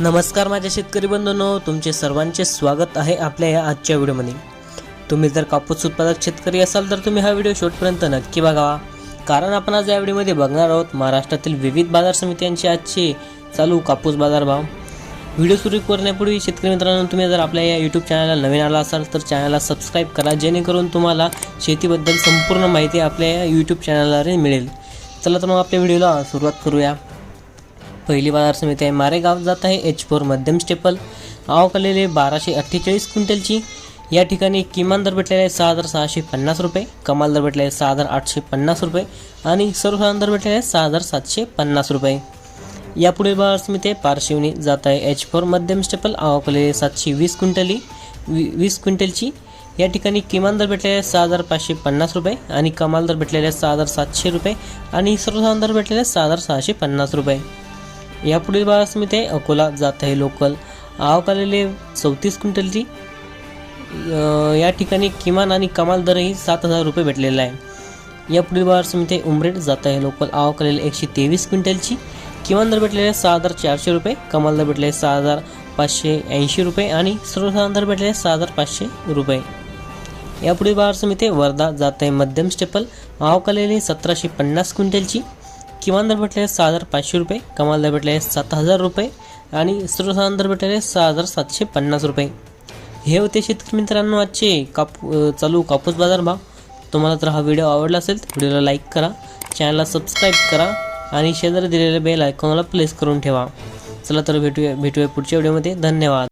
नमस्कार माझ्या शेतकरी बंधूंनो तुमचे सर्वांचे स्वागत आहे आपल्या या आजच्या व्हिडिओमध्ये. तुम्ही जर कापूस उत्पादक शेतकरी असाल तर तुम्ही हा व्हिडिओ शेवटपर्यंत नक्की बघावा कारण आपण आज या व्हिडिओमध्ये बघणार आहोत महाराष्ट्रातील विविध बाजार समित्यांचे आजचे चालू कापूस बाजार भाव. व्हिडिओ सुरू करण्यापूर्वी शेतकरी मित्रांनो तुम्ही जर आपल्या या यूट्यूब चॅनलला नवीन आला असाल तर चॅनलला सबस्क्राईब करा जेणेकरून तुम्हाला शेतीबद्दल संपूर्ण माहिती आपल्या या यूट्यूब चॅनलद्वारे मिळेल. चला तर मग आपल्या व्हिडिओला सुरुवात करूया. पहिली बाजार समिती आहे. मारेगाव जात आहे. एच फोर मध्यम स्टेपल आवकलेले बाराशे अठ्ठेचाळीस क्विंटलची. या ठिकाणी किमान दर भेटलेला आहे सहा हजार सहाशे पन्नास रुपये. कमाल दर भेटलेला आहे सहा हजार आठशे पन्नास रुपये. आणि सर्वसाधारण दर भेटलेला आहे सहा हजार सातशे पन्नास रुपये. यापुढे बाजार समिती आहे. पारशिवनी जात आहे. एच फोर मध्यम स्टेपल आवकलेले सातशे वीस क्विंटली. वी वीस क्विंटलची. या ठिकाणी किमान दर भेटलेले आहे सहा हजार पाचशे पन्नास रुपये. आणि कमाल दर भेटलेले आहे सहा हजार सातशे रुपये. आणि सर्वसाधारण दर भेटलेले आहे सहा हजार सहाशे पन्नास रुपये. यापुढील बाळास मी ते अकोला जात आहे लोकल. आवक आलेले चौतीस क्विंटलची या ठिकाणी किमान आणि कमाल दरही सात हजार रुपये भेटलेला आहे. यापुढील बाळास मी ते उमरेड जात आहे लोकल. आवक आलेले एकशे तेवीस क्विंटलची किमान दर भेटलेले सहा हजार चारशे रुपये. कमाल दर भेटले सहा हजार पाचशे ऐंशी रुपये आणि सर्वसाधारण दर भेटले सहा हजार पाचशे रुपये. यापुढे बाजार मी ते वर्धा जात आहे. मध्यम स्टेपल. आवक आलेली सतराशे पन्नास क्विंटलची किमान दर भेटले सहा हजार पाचशे रुपये कमाल दर भेटले सात हजार रुपये आणि सर्वसाधारण दर भेटले सहा हजार सातशे पन्नास रुपये. हे होते शेतकरी मित्रांनो आजचे काप चालू कापूस बाजार भाव. तुम्हाला जर हा व्हिडिओ आवडला असेल तर व्हिडिओला लाईक करा चॅनलला सबस्क्राईब करा आणि शेजारी दिलेल्या बेल आयकॉनला प्लेस करून ठेवा. चला तर भेटूया भेटूया पुढच्या व्हिडिओमध्ये. धन्यवाद.